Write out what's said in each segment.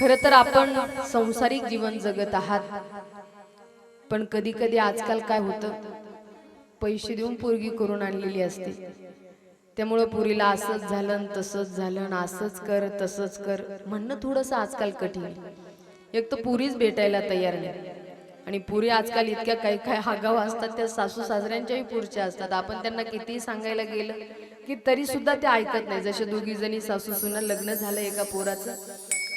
खर तर आपण संसारिक जीवन जगत आहात. पण कधी कधी आजकाल काय होतं? पैसे देऊन पोरगी करून आणलेली असते. त्यामुळं पुरीला असंच झालं तसंच झालं असंच कर तसंच कर म्हणणं थोडंसं आजकाल कठीण एक तर पुरीच भेटायला तयार नाही. आणि पुरी आजकाल इतक्या काही काही हागाव असतात त्या सासू सासऱ्यांच्याही पुरच्या असतात. आपण त्यांना कितीही सांगायला गेलं की तरी सुद्धा ते ऐकत नाही. जसे दोघी जणी सासू सुना लग्न झालं एका पोराचं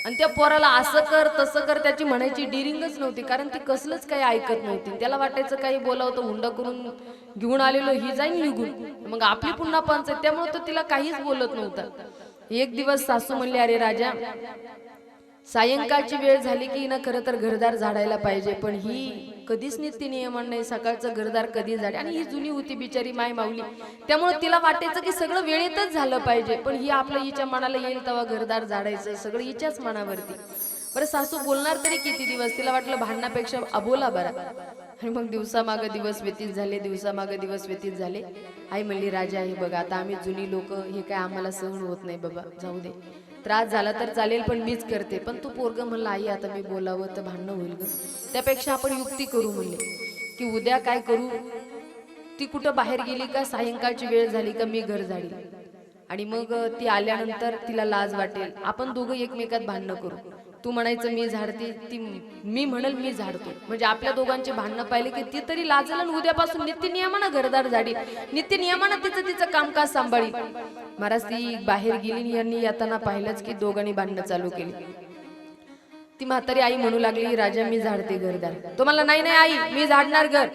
आणि त्या पोराला असं कर तसं कर त्याची म्हणायची डिरिंगच नव्हती. कारण ती कसलंच काही ऐकत नव्हती. त्याला वाटायचं काही बोलावं तर हुंडा करून घेऊन आलेलो ही जाईल निघून. मग आपली पुन्हा पंचायत त्यामुळे तो तिला काहीच बोलत नव्हता. एक दिवस सासू म्हणले अरे राजा सायंकाळची वेळ झाली की ना खरं तर घरदार झाडायला पाहिजे. पण ही कधीच नित्य नियमन नाही सकाळचं घरदार कधी झाले? आणि ही जुनी होती बिचारी माय माऊली. त्यामुळे तिला वाटायचं की सगळं वेळेतच झालं पाहिजे पण ही आपलं हिच्या मनाला येईल तेव्हा घरदार झाडायचं सगळं हिच्याच मनावरती. बरं सासू बोलणार तरी किती दिवस? तिला वाटलं भांडणापेक्षा अबोला बरा. आणि मग दिवसामागं दिवस व्यतीत झाले दिवसामागं दिवस व्यतीत झाले. आई म्हणली राजा हे बघा आता आम्ही जुनी लोक हे काय आम्हाला सहन होत नाही बाबा जाऊ दे. त्रास झाला तर चालेल पण मीच करते. पण तू पोरग म्हणला आई आता मी बोलावं तर भांडणं होईल ग. त्यापेक्षा आपण युक्ती करू म्हणले की उद्या काय करू? ती कुठं बाहेर गेली का? सायंकाळची वेळ झाली का? मी घर झाली आणि मग ती आल्यानंतर तिला लाज वाटेल. आपण दोघं एकमेकात भांडणं करू. तू म्हणायचं मी झाडते ती मी म्हणल मी झाडतो. म्हणजे आपल्या दोघांचे भांडणं पाहिले की ती तरी लाजल उद्यापासून नित्य नियमानं घरदार झाडी नित्य नियमानं तिचं तिचं कामकाज सांभाळी. महाराज ती बाहेर गेली यांनी येताना पाहिलंच की दोघांनी भांडणं चालू केली. ती म्हातारी आई म्हणू लागली राजा मी झाडते घरदार. तो मला नाही नाही आई मी झाडणार घर.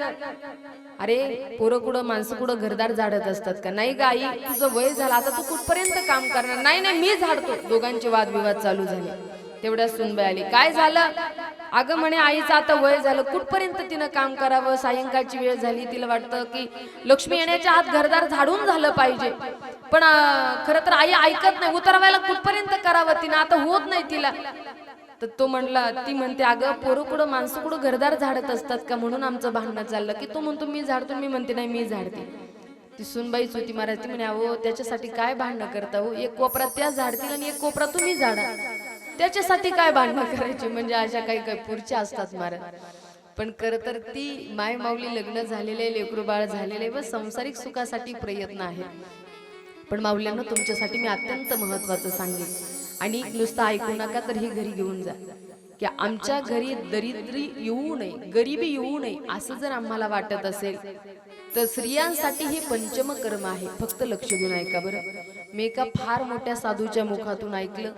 अरे पोरं कुठं माणसं कुठं घरदार झाडत असतात का? नाही का आई तुझं वय झालं आता तू कुठपर्यंत काम करणार? नाही नाही मी झाडतो. दोघांचे वादविवाद चालू झाले. तेवढ्या सुनबाई आली. काय झालं? अगं म्हणे आईचं आता वय झालं. कुठपर्यंत तिनं काम करावं? सायंकाळची वेळ झाली. तिला वाटतं की लक्ष्मी येण्याच्या आत घरदार झाडून झालं पाहिजे. पण खर खरं तर आई ऐकत नाही. उतरवायला कुठपर्यंत करावं तिनं? आता होत नाही तिला. तर तो म्हणला ती म्हणते अगं पोरं कुठं माणसं कुठं घरदार झाडत असतात का? म्हणून आमचं भांडणं चाललं. की तो म्हणतो मी झाडतो. मी म्हणते नाही मी झाडते. ती सुनबाईच होती महाराज. ती म्हणे अहो त्याच्यासाठी काय भांडणं करता हो? एक कोपरा त्या झाडतील आणि एक कोपरा तुम्ही झाडा. त्याच्यासाठी काय भांडणं करायची? म्हणजे अशा काही काही पुरच्या असतात महाराज पण खरं तर ती माय माऊली लग्न झालेले लेकरू बाळ झालेले व संसारिक सुखासाठी प्रयत्न आहेत. पण माऊल्यांना तुमच्यासाठी मी अत्यंत महत्वाचं सांगेन. आणि नुसतं ऐकू नका तर ही घरी घेऊन जा. की आमच्या घरी दरिद्री येऊ नये गरिबी येऊ नये असं जर आम्हाला वाटत असेल तर स्त्रियांसाठी हे पंचम कर्म आहे. फक्त लक्ष देऊन ऐका बरं. मी एका फार मोठ्या साधूच्या मुखातून ऐकलं.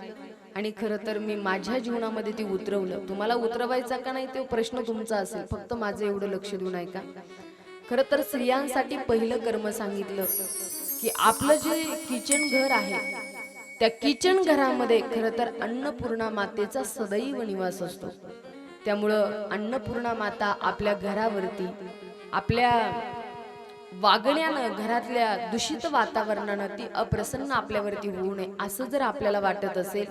आणि खरं तर मी माझ्या जीवनामध्ये ती उतरवलं. तुम्हाला उतरवायचा का नाही तो प्रश्न तुमचा असेल. फक्त माझं एवढं लक्ष देऊन ऐका. खरं तर स्त्रियांसाठी पहिलं कर्म सांगितलं की आपलं जे किचन घर आहे त्या किचन घरामध्ये खरं तर अन्नपूर्णा मातेचा सदैव निवास असतो. त्यामुळं अन्नपूर्णा माता आपल्या घरावरती आपल्या वागण्यानं घरातल्या दूषित वातावरणानं ती अप्रसन्न आपल्यावरती होऊ नये असं जर आपल्याला वाटत असेल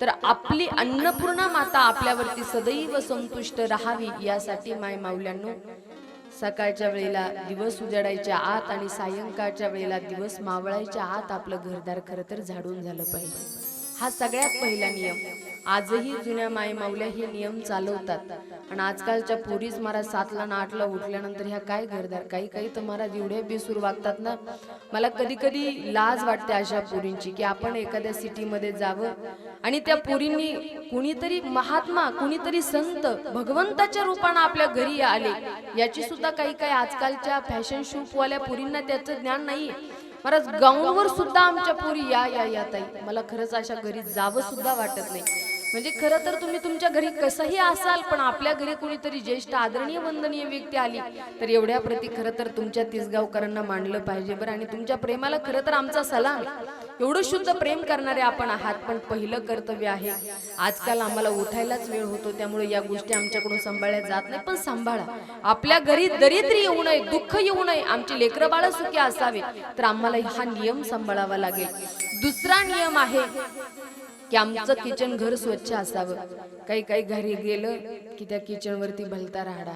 तर आपली अन्नपूर्णा माता आपल्यावरती सदैव संतुष्ट राहावी यासाठी माय माऊल्यांनो सकाळच्या वेळेला दिवस उजाडायच्या आत आणि सायंकाळच्या वेळेला दिवस मावळायच्या आत आपलं घरदार खरं तर झाडून झालं पाहिजे. हा सगळ्यात पहिला नियम. आजही जुन्या मायमाऊल्या हे नियम चालवतात. आणि आजकालच्या पोरीच महाराज सातला ना आठला उठल्यानंतर ह्या काय घरदार काही काही तर महाराज एवढ्या बेसूर वागतात ना. मला कधी कधी लाज वाटते अशा पोरींची की आपण एखाद्या सिटीमध्ये जावं आणि त्या पोरींनी कुणीतरी महात्मा कुणीतरी संत भगवंताच्या रूपानं आपल्या घरी आले. याची सुद्धा काही काही आजकालच्या फॅशन शूपवाल्या पोरींना त्याचं ज्ञान नाही महाराज गाऊनवर सुद्धा आमच्या पोरी या या या ताई. मला खरंच अशा घरी जावं सुद्धा वाटत नाही. म्हणजे खरं तर तुम्ही तुमच्या घरी कसंही असाल पण आपल्या घरी कोणीतरी ज्येष्ठ आदरणीय वंदनीय व्यक्ती आली तर एवढ्या प्रती खरं तर तुमच्या तिसगावकरांना मांडलं पाहिजे बरं. आणि तुमच्या प्रेमाला खरं तर आमचा सलाम. एवढं शुद्ध प्रेम करणारे आपण आहात पण पहिलं कर्तव्य आहे. आजकाल आम्हाला उठायलाच वेळ होतो त्यामुळे या गोष्टी आमच्याकडून सांभाळल्या जात नाही पण सांभाळा. आपल्या घरी दरिद्री येऊ नये दुःख येऊ नये आमची लेकरं बाळ सुखी असावे तर आम्हाला हा नियम सांभाळावा लागेल. दुसरा नियम आहे की आमचं किचन घर स्वच्छ असावं. काही काही घरी गेलं की त्या किचन वरती भलता राहडा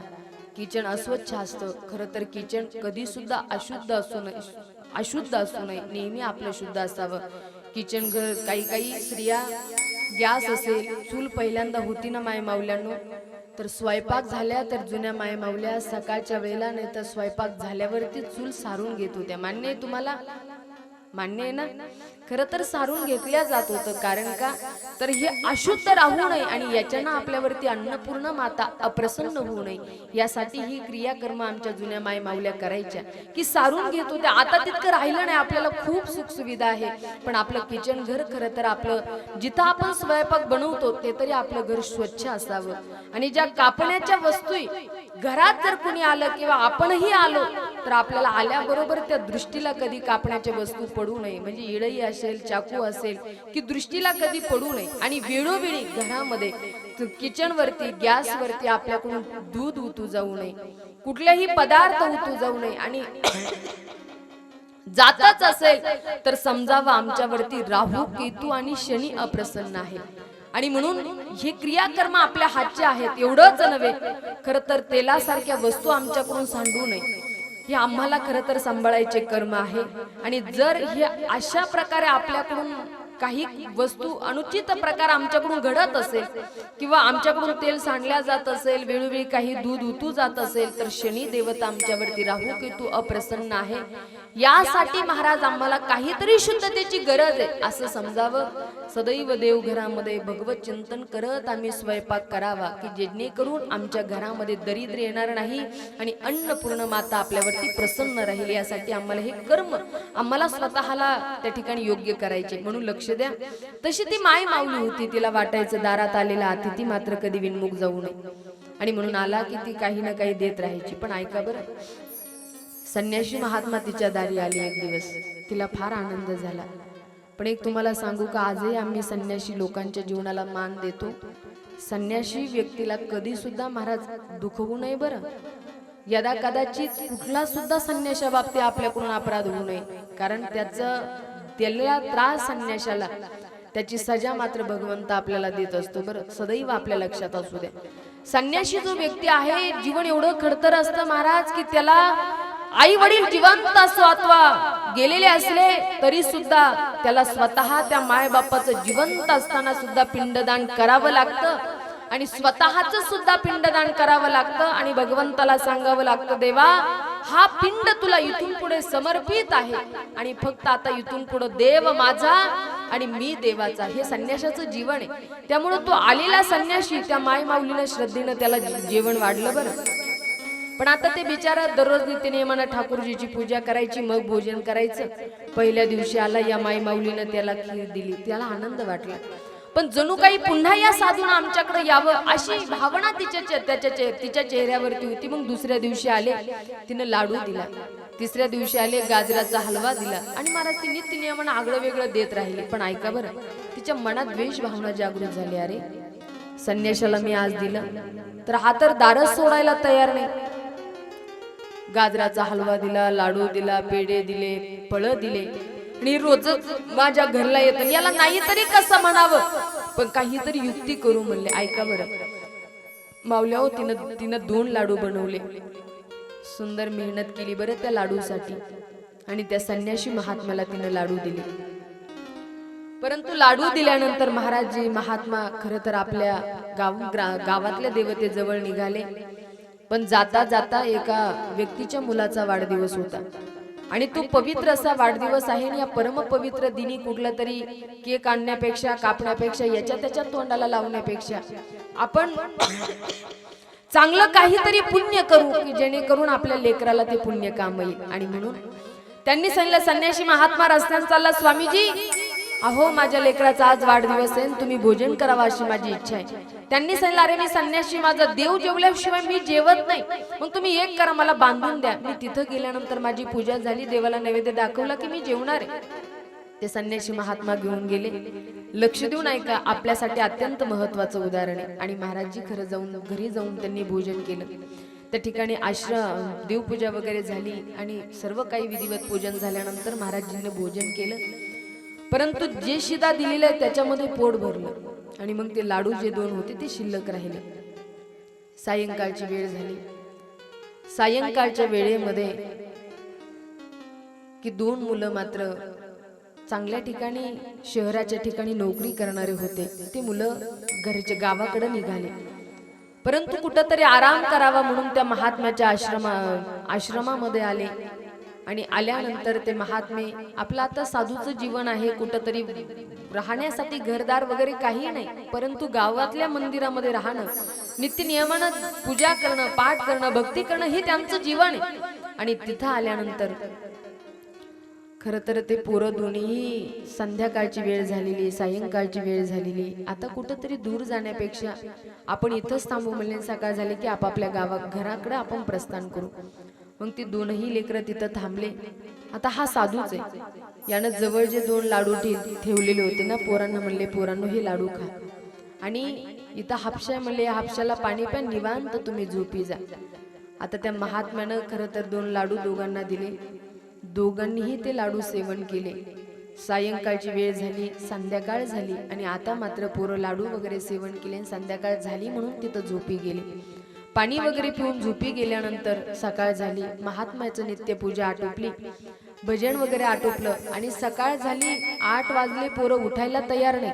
किचन अस्वच्छ असतं. खरं तर किचन कधी सुद्धा अशुद्ध असू नये. अशुद्ध असू नये. नेहमी आपलं शुद्ध असावं. किचन घर काही काही स्त्रिया गॅस असेल चूल पहिल्यांदा होती ना माय माऊल्यांनो तर स्वयंपाक झाल्या तर जुन्या माय माऊल्या सकाळच्या वेळेला नाही तर स्वयंपाक झाल्यावरती चूल सारून घेत होत्या. मान्य आहे तुम्हाला? मान्य आहे ना? खरं तर सारून घेतल्या जात होतं. कारण का? तर हे अशुद्ध राहू नये आणि याच्यानं आपल्यावरती अन्नपूर्ण माता अप्रसन्न होऊ नये. यासाठी ही क्रियाकर्म आमच्या जुन्या माय माऊल्या करायच्या. की सारून घेत होत्या आता तितकं राहिलं नाही. आपल्याला खूप सुख सुविधा आहे. पण आपलं किचन घर खरं तर आपलं जिथं आपण स्वयंपाक बनवतो ते तरी आपलं घर स्वच्छ असावं. आणि ज्या कापण्याच्या वस्तू घरात जर कुणी आलं किंवा आपणही आलो तर आपल्याला आल्याबरोबर त्या दृष्टीला कधी कापण्याच्या वस्तू पडू नये. म्हणजे इडई असेल चाकू असेल की दृष्टीला कधी पडू नये. आणि वेळोवेळी घरामध्ये किचन वरती गॅस वरती आपल्याकडून दूध उतू जाऊ नये. कुठलेही पदार्थ उतू जाऊ नये. आणि जातच असेल तर समजावं आमच्यावरती राहू केतू आणि शनी अप्रसन्न आहे. आणि म्हणून हे क्रियाकर्म आपल्या हातचे आहेत. एवढंच नव्हे खर तर तेलासारख्या वस्तू आमच्याकडून सांडू नये. हे आम्हाला खरं तर सांभाळायचे कर्म आहे. आणि जर हे अशा प्रकारे आपल्याकडून काही वस्तू अनुचित प्रकार आमच्याकडून घडत असेल किंवा आमच्याकडून तेल सांडल्या जात असेल वेळोवेळी काही दूध उतू जात असेल तर शनी देवता आमच्यावरती राहू की तू अप्रसन्न आहे. यासाठी महाराज आम्हाला काहीतरी शुद्धतेची गरज आहे असं समजावं. सदैव देवघरामध्ये भगवत चिंतन करत आम्ही स्वयंपाक करावा की जेणेकरून आमच्या घरामध्ये दरिद्र येणार नाही आणि अन्नपूर्ण माता आपल्यावरती प्रसन्न राहील. यासाठी आम्हाला हे कर्म आम्हाला स्वतःला त्या ठिकाणी योग्य करायचे. म्हणून लक्ष द्या. तशी ती माय माऊली होती. तिला वाटायचं दारात आलेला अतिथी मात्र कधी विनमुख जाऊ नये. आणि म्हणून आला की ती काही ना काही देत राहायची. पण ऐका बरं. संन्याशी महात्मा तिच्या दारी आली एक दिवस. तिला फार आनंद झाला. पण एक तुम्हाला सांगू का आजही आम्ही संन्याशी लोकांच्या जीवनाला मान देतो. संन्याशी व्यक्तीला कधी सुद्धा महाराज दुखवू नये बरं. यदा कदाचित कुठला सुद्धा संन्याशा बाबतीत आपल्याकडून अपराध होऊ नये. कारण त्याचं त्याला त्रास संन्याशाला. त्याची सजा मात्र भगवंत आपल्याला देत असतो. बरं सदैव आपल्या लक्षात असू द्या. संन्याशी जो व्यक्ती आहे जीवन एवढं खडतर असतं महाराज की त्याला आई वडील जिवंत असो अथवा गेलेले असले तरी सुद्धा त्याला स्वतः त्या मायबापाचं जिवंत असताना सुद्धा पिंडदान करावं लागतं. आणि स्वतःच सुद्धा पिंडदान करावं लागतं आणि भगवंताला सांगावं लागतं देवा हा पिंड तुला इथून पुढे समर्पित आहे. आणि फक्त आता इथून पुढे देव माझा आणि मी देवाचा. हे संन्यासाचं जीवन आहे. त्यामुळे तो आलेला संन्याशी त्या माय माऊलीनं श्रद्धेनं त्याला जेवण वाढलं बरं. पण आता ते बिचारा दररोज नित्यनियमानं ठाकूरजीची पूजा करायची मग भोजन करायचं. पहिल्या दिवशी आला या माई माऊलीनं त्याला खीर दिली. त्याला आनंद वाटला. पण जणू काही पुन्हा या साधून आमच्याकडे यावं अशी भावना तिच्या त्याच्या तिच्या चेहऱ्यावरती होती. मग दुसऱ्या दिवशी आले. तिनं लाडू दिला. तिसऱ्या दिवशी आले गाजराचा हलवा दिला. आणि महाराज ती नित्य नियमानं आगळं वेगळं देत राहिले. पण ऐका बरं तिच्या मनात द्वेष भावना जागृत झाली. अरे संन्याशाला मी आज दिलं. तर हा तर दारच सोडायला तयार नाही. गाजराचा हलवा दिला लाडू दिला पेढे दिले फळं दिले. आणि रोजच माझ्या घरला येत याला नाही तरी कसं म्हणावं? पण काहीतरी युक्ती करू म्हणले ऐका बरं. मावल्या हो तिनं तिनं दोन लाडू बनवले. सुंदर मेहनत केली बरं त्या लाडूसाठी. आणि त्या संन्याशी महात्म्याला तिनं लाडू दिले. परंतु लाडू दिल्यानंतर महाराजजी महात्मा खर तर आपल्या गाव ग्रा- गावातल्या देवतेजवळ निघाले. पण जाता जाता एका व्यक्तीच्या मुलाचा वाढदिवस होता. आणि तो पवित्र असा वाढदिवस आहे आणि या परम पवित्र दिनी कुठला तरी केक आणण्यापेक्षा कापण्यापेक्षा याच्या त्याच्या तोंडाला लावण्यापेक्षा. आपण चांगलं काहीतरी पुण्य करू की जेणेकरून आपल्या लेकराला ते पुण्य काम येईल. आणि म्हणून त्यांनी सांगितलं संन्याशी महात्मा रस्त्याने चालला स्वामीजी. अहो माझ्या लेकराचा आज वाढदिवस आहे तुम्ही भोजन करावं अशी माझी इच्छा आहे. त्यांनी सांगितलं अरे मी संन्याशी माझा देव जेवल्याशिवाय मी जेवत नाही. मग तुम्ही एक करा मला बांधून द्या. मी तिथं गेल्यानंतर माझी पूजा झाली देवाला नैवेद्य दाखवला की मी जेवणार आहे. ते संन्याशी महात्मा घेऊन गेले. लक्ष देऊन ऐका आपल्यासाठी अत्यंत महत्वाचं उदाहरण आहे. आणि महाराजजी खरं जाऊन घरी जाऊन त्यांनी भोजन केलं. त्या ठिकाणी आश्रम देवपूजा वगैरे झाली आणि सर्व काही विधिवत पूजन झाल्यानंतर महाराजजींनी भोजन केलं. परंतु जे शिदा दिलेलं आहे त्याच्यामध्ये पोट भरलं. आणि मग ते लाडू जे दोन होते ते शिल्लक राहिले. सायंकाळची वेळ झाली. सायंकाळच्या वेळेमध्ये की दोन मुलं मात्र चांगल्या ठिकाणी शहराच्या ठिकाणी नोकरी करणारे होते. ते मुलं घरच्या गावाकडे निघाले. परंतु कुठंतरी आराम करावा म्हणून त्या महात्म्याच्या आश्रमा आश्रमामध्ये आले. आणि आल्यानंतर ते महात्मे आपलं आता साधूचं जीवन आहे कुठंतरी राहण्यासाठी घरदार वगैरे काही नाही परंतु गावातल्या मंदिरामध्ये राहणं नित्य नियमानं पूजा करणं पाठ करणं भक्ती करणं हे त्यांचं जीवन आहे. आणि तिथं आल्यानंतर खर तर ते पोरं दोन्ही संध्याकाळची वेळ झालेली सायंकाळची वेळ झालेली आता कुठंतरी दूर जाण्यापेक्षा आपण इथंच थांबू म्हणले सकाळ झाली की आपापल्या गावा घराकडे आपण प्रस्थान करू. मग ती दोनही लेकरं तिथं थांबले. आता हा साधूच आहे. यानं जवळ जे दोन लाडू ठे- ठेवलेले होते ना पोरांना म्हणले पोरांनो हे लाडू खा. आणि इथं हापशा म्हणले या हापशाला पाणी पण निवांत तुम्ही झोपी जा. आता त्या महात्म्यानं खरं तर दोन लाडू दोघांना दिले. दोघांनीही ते लाडू सेवन केले. सायंकाळची वेळ झाली संध्याकाळ झाली आणि आता मात्र पोरं लाडू वगैरे सेवन केले आणि संध्याकाळ झाली म्हणून तिथं झोपी गेले. पाणी वगैरे पिऊन झोपी गेल्यानंतर सकाळ झाली. महात्म्याचं नित्यपूजा आटोपली. भजन वगैरे आटोपलं आणि सकाळ झाली. आठ वाजले पोरं उठायला तयार नाही.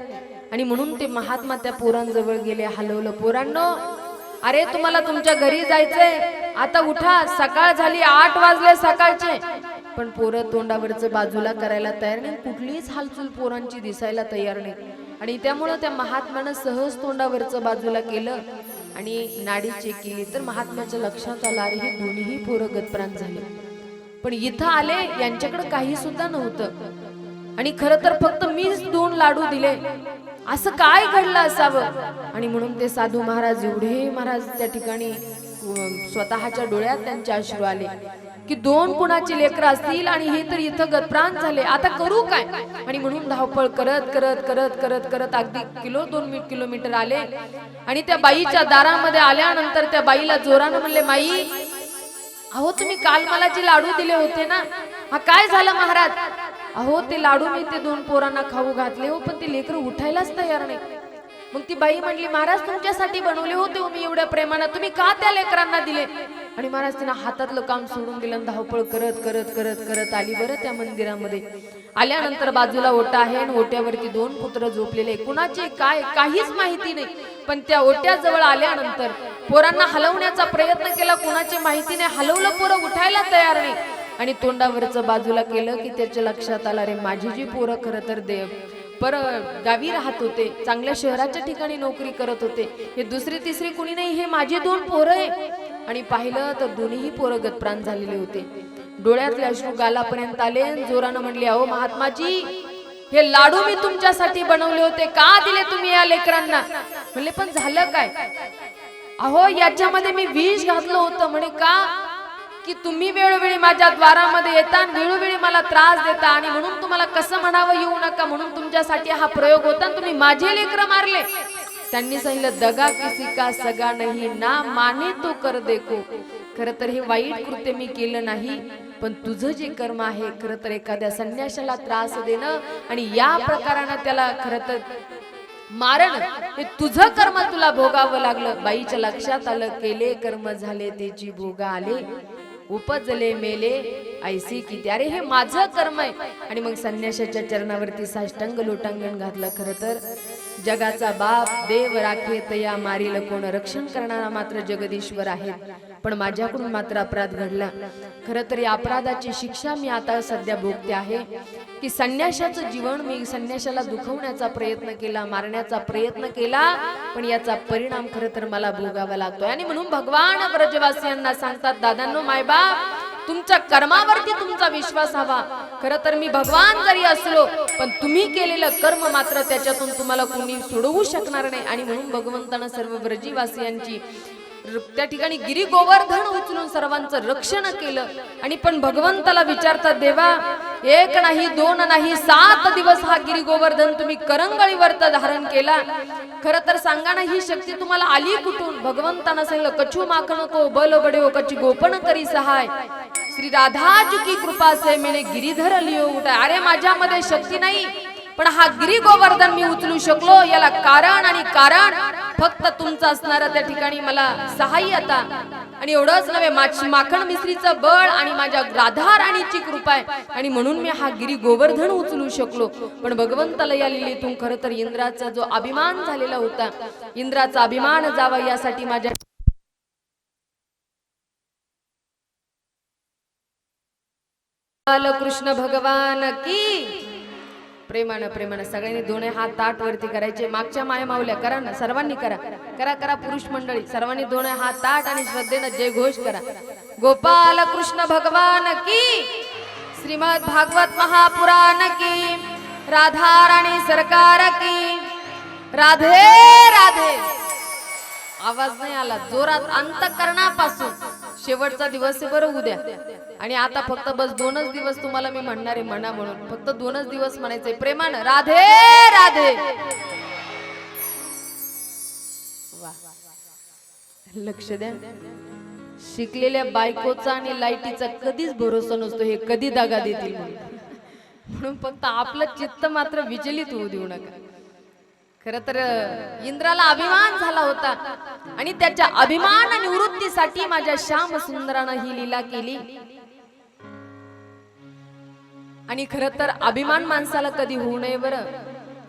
आणि म्हणून ते महात्मा त्या पोरांजवळ गेले हलवलं पोरांनो अरे तुम्हाला तुमच्या घरी जायचंय. आता उठा सकाळ झाली आठ वाजले सकाळचे. पण पोरं तोंडावरचं बाजूला करायला तयार नाही. कुठलीच हालचाल पोरांची दिसायला तयार नाही. आणि त्यामुळं त्या महात्म्यानं सहज तोंडावरचं बाजूला केलं. आणि नाडी चेक केली तर महात्म्याच्या लक्षात आलं अरे हे दोन्हीही पोरं गतप्राण झाले. पण इथं आले यांच्याकडे काही सुद्धा नव्हतं. आणि खरं तर फक्त मीच दोन लाडू दिले. असं काय घडलं असावं? आणि म्हणून ते साधू महाराज एवढे महाराज त्या ठिकाणी स्वतःच्या डोळ्यात त्यांचे अश्रू आले. की दोन कुणाची लेकरं असतील आणि हे तर इथं गतप्राण झाले. आता करू काय? आणि म्हणून धावपळ करत करत करत करत करत अगदी किलो दोन किलोमीटर आले. आणि त्या बाईच्या दारामध्ये आल्यानंतर त्या बाईला जोरानं म्हणले माई अहो तुम्ही काल मला जे लाडू दिले होते ना हा काय झालं महाराज? अहो ते लाडू मी ते दोन पोरांना खाऊ घातले हो पण ते लेकर उठायलाच तयार नाही. मग ती बाई म्हणली महाराज तुमच्यासाठी बनवले होते हो मी एवढ्या प्रेमानं. तुम्ही का त्या लेकरांना दिले? आणि महाराज तिनं हातातलं काम सोडून दिलं धावपळ करत करत करत करत आली बरं त्या मंदिरामध्ये. आल्यानंतर बाजूला ओटा आहे आणि ओट्यावरती दोन पुत्र झोपलेले कुणाचे काय काहीच माहिती नाही. पण त्या ओट्याजवळ आल्यानंतर पोरांना हलवण्याचा प्रयत्न केला. कुणाची माहिती नाही. हलवलं पोरं उठायला तयार नाही. आणि तोंडावरचं बाजूला केलं की त्याच्या लक्षात आलं रे माझी जी पोरं खरं तर देव. पर गावी राहत होते. चांगल्या शहराच्या ठिकाणी नोकरी करत होते. हे दुसरी तिसरी कुणी नाही. हे माझे दोन पोरं आहे आणि पाहिलं तर दोन्हीही पोरं गतप्राण झालेले होते. डोळ्यातले अश्रू गालापर्यंत आले जोरानं म्हणले अहो महात्माजी हे लाडू मी तुमच्यासाठी बनवले होते. का दिले तुम्ही या लेकरांना? म्हणले पण झालं काय? अहो याच्यामध्ये मी विष घातलं होतं. म्हणे का? की तुम्ही वेळोवेळी माझ्या द्वारामध्ये येता वेळोवेळी मला त्रास देता आणि म्हणून तुम्हाला कसं म्हणावं येऊ नका म्हणून तुमच्यासाठी हा प्रयोग होता तुम्ही माझे लेकर मारले. त्यांनी सांगितलं दगा किसी का सगा नाही ना माने तो कर देखो. खर तर हे वाईट कृत्य मी केलं नाही पण तुझं जे कर्म आहे खर तर एखाद्या संन्याशाला त्रास देणं आणि या प्रकारानं त्याला खर तर मारण हे तुझं कर्म तुला भोगावं लागलं. बाईच्या लक्षात आलं केले कर्म झाले त्याची भोगा आले. उपजले मेले ऐसी की अरे हे माझं कर्म आहे. आणि मग संन्याशाच्या चरणावरती साष्टांग लोटांगण घातलं खरं तर. जगाचा बाप देव राखे तया मारील कोण रक्षण करणारा मात्र जगदीश्वर आहे. पण माझ्याकडून मात्र अपराध घडला. खरं तर या अपराधाची शिक्षा मी आता सध्या भोगते आहे. की संन्याशाचं जीवन मी संन्याशाला दुखवण्याचा प्रयत्न केला मारण्याचा प्रयत्न केला पण याचा परिणाम खर तर मला भोगावा लागतोय. आणि म्हणून भगवान ब्रजवासियांना सांगतात दादांनो मायबाप तुमच्या कर्मावरती तुमचा विश्वास हवा. खर तर मी भगवान जरी असलो पण तुम्ही केलेलं कर्म मात्र त्याच्यातून तुम्हाला कोणी सोडवू शकणार नाही. आणि म्हणून भगवंतानं सर्व ब्रजीवासियांची त्या ठिकाणी गिरी गोवर्धन उचलून सर्वांचं रक्षण केलं. आणि पण भगवंताला विचारतात देवा एक नाही दोन नाही सात दिवस हा गिरी गोवर्धन तुम्ही करंगळीवर धारण केला. खर तर सांगा ना ही शक्ती तुम्हाला आली कुठून? भगवंतानं सांगितलं कछु माखण को बल बडे हो कची गोपन करी सहाय. श्री राधा की कृपा से मैंने गिरीधर लिओ उठा अरे माझ्यामध्ये शक्ती नाही. पण हा गिरी गोवर्धन मी उचलू शकलो. याला कारण आणि कारण फक्त तुमचं असणार त्या ठिकाणी मला सहाय्यता आणि एवढंच नव्हे माझी माखण मिसरीचं बळ आणि माझ्या राधा राणीची कृपा आहे. आणि म्हणून मी हा गिरी गोवर्धन उचलू शकलो. पण भगवंताला या लिलेतून खरं तर इंद्राचा जो अभिमान झालेला होता इंद्राचा अभिमान जावा यासाठी माझ्या कृष्ण भगवान की प्रेमानं प्रेमानं सगळ्यांनी दोन्ही हात ताट वरती करायचे. मागच्या माया मावल्या करा ना सर्वांनी करा. करा करा पुरुष मंडळी. सर्वांनी दोन्ही हात ताट आणि श्रद्धेनं जय घोष करा. गोपाल कृष्ण भगवान की श्रीमद भागवत महापुराण की राधा राणी सरकार की. राधे राधे. आवाज नाही आला. जोरात अंतकरणापासून. शेवटचा दिवस आहे बरं उद्या आणि आता फक्त बस दोनच दिवस तुम्हाला मी म्हणणार आहे म्हणा म्हणून. फक्त दोनच दिवस म्हणायचे प्रेमानं राधे राधे. वा. लक्ष द्या. शिकलेल्या बायकोचा आणि लाईटीचा कधीच भरोसा नसतो हे कधी दागा देतील म्हणून. म्हणून फक्त आपलं चित्त मात्र विचलित होऊ देऊ नका. खर तर इंद्राला अभिमान झाला होता. आणि त्याच्या अभिमान निवृत्तीसाठी माझ्या श्याम सुंदरानं ही लीला केली. आणि खर तर अभिमान माणसाला कधी होऊ नये बरं.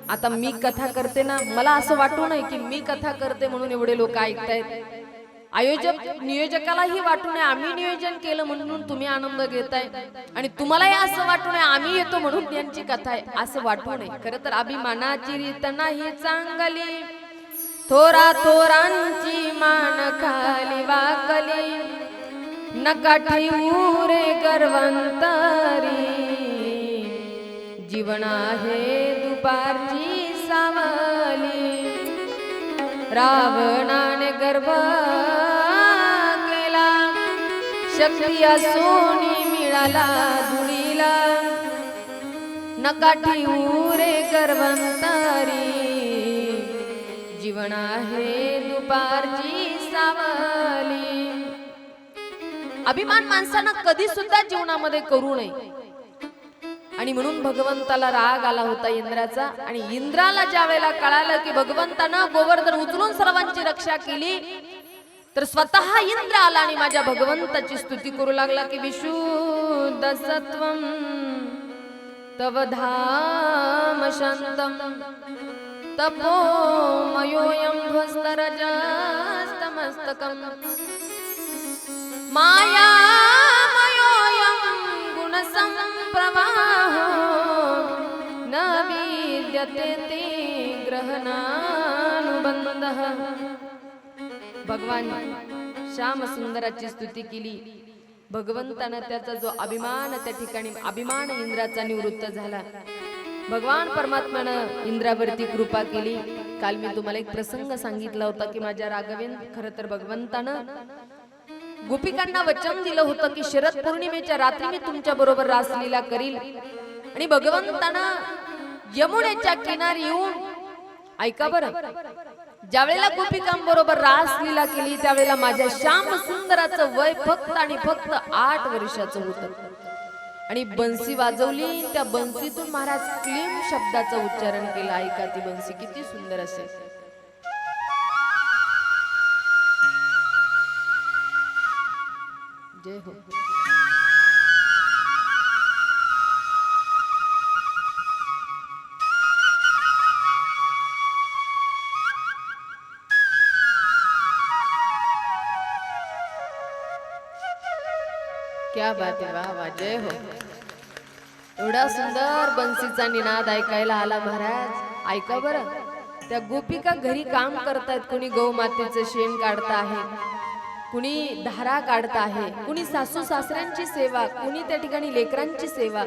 आता मी कथा करते ना मला असं वाटू नये की मी कथा करते म्हणून एवढे लोक ऐकतायत. आयोजक नियोजकालाही वाटू नये आम्ही नियोजन केलं म्हणून तुम्ही आनंद घेताय. आणि तुम्हालाही असं वाटू नये आम्ही येतो म्हणून त्यांची कथा आहे असं वाटू नये. खरं तर अभिमानाची रीत नाही चांगली. थोरा थोरांची मान खाली वाकली. नका ठेवू रे गर्वंतरी. जीवन आहे दुपारची सावली. रावणाने गर्भ शक्ती असून मिळाला धुळीला. नका उरे गर्वंतारी जीवन आहे दुपारची सावली. अभिमान माणसानं कधी सुद्धा जीवनामध्ये करू नये. आणि म्हणून भगवंताला राग आला होता इंद्राचा. आणि इंद्राला ज्या वेळेला कळालं की भगवंतानं गोवर्धन उचलून सर्वांची रक्षा केली तर स्वतः इंद्र आला आणि माझ्या भगवंताची स्तुती करू लागला की विशुद्ध सत्व तव धाम शांतम तपो मयोयम ध्वस्तरजास्तमस्तकम। मायामयोऽयं गुणसम्प्रवाहो न विद्यते ते ग्रहणानुबन्धः। भगवान श्याम सुंदराची स्तुती केली. भगवंतानं त्याचा जो अभिमान त्या ठिकाणी अभिमान इंद्राचा निवृत्त झाला. भगवान परमात्म्यानं इंद्रावरती कृपा केली. काल मी तुम्हाला एक प्रसंग सांगितला होता की माझ्या राघवेन खरं तर भगवंतानं गोपिकांना वचन दिलं होतं की शरद पौर्णिमेच्या रात्री मी तुमच्या बरोबर रासलीला करील. आणि भगवंतानं यमुनेच्या किनारी येऊन ऐका बरं ज्यावेळेला गोपिकांबरोबर रासलीला केली त्यावेळेला माझ्या श्याम सुंदराचं वय फक्त आणि फक्त आठ वर्षाचं होतं. आणि बन्सी वाजवली त्या बन्सीतून महाराज क्लीम शब्दाचं उच्चारण केलं. ऐका ती बन्सी किती सुंदर असेल. जय हो. क्या बात आहे वा वा जय हो। एवढा सुंदर बन्सीचा निनाद ऐकायला आला महाराज. ऐका बरं त्या गोपिका घरी काम करतायत कुणी गौ मातेचं शेण काढत आहे कुणी धारा काढत आहे कुणी सासू सासऱ्यांची सेवा कुणी त्या ठिकाणी लेकरांची सेवा.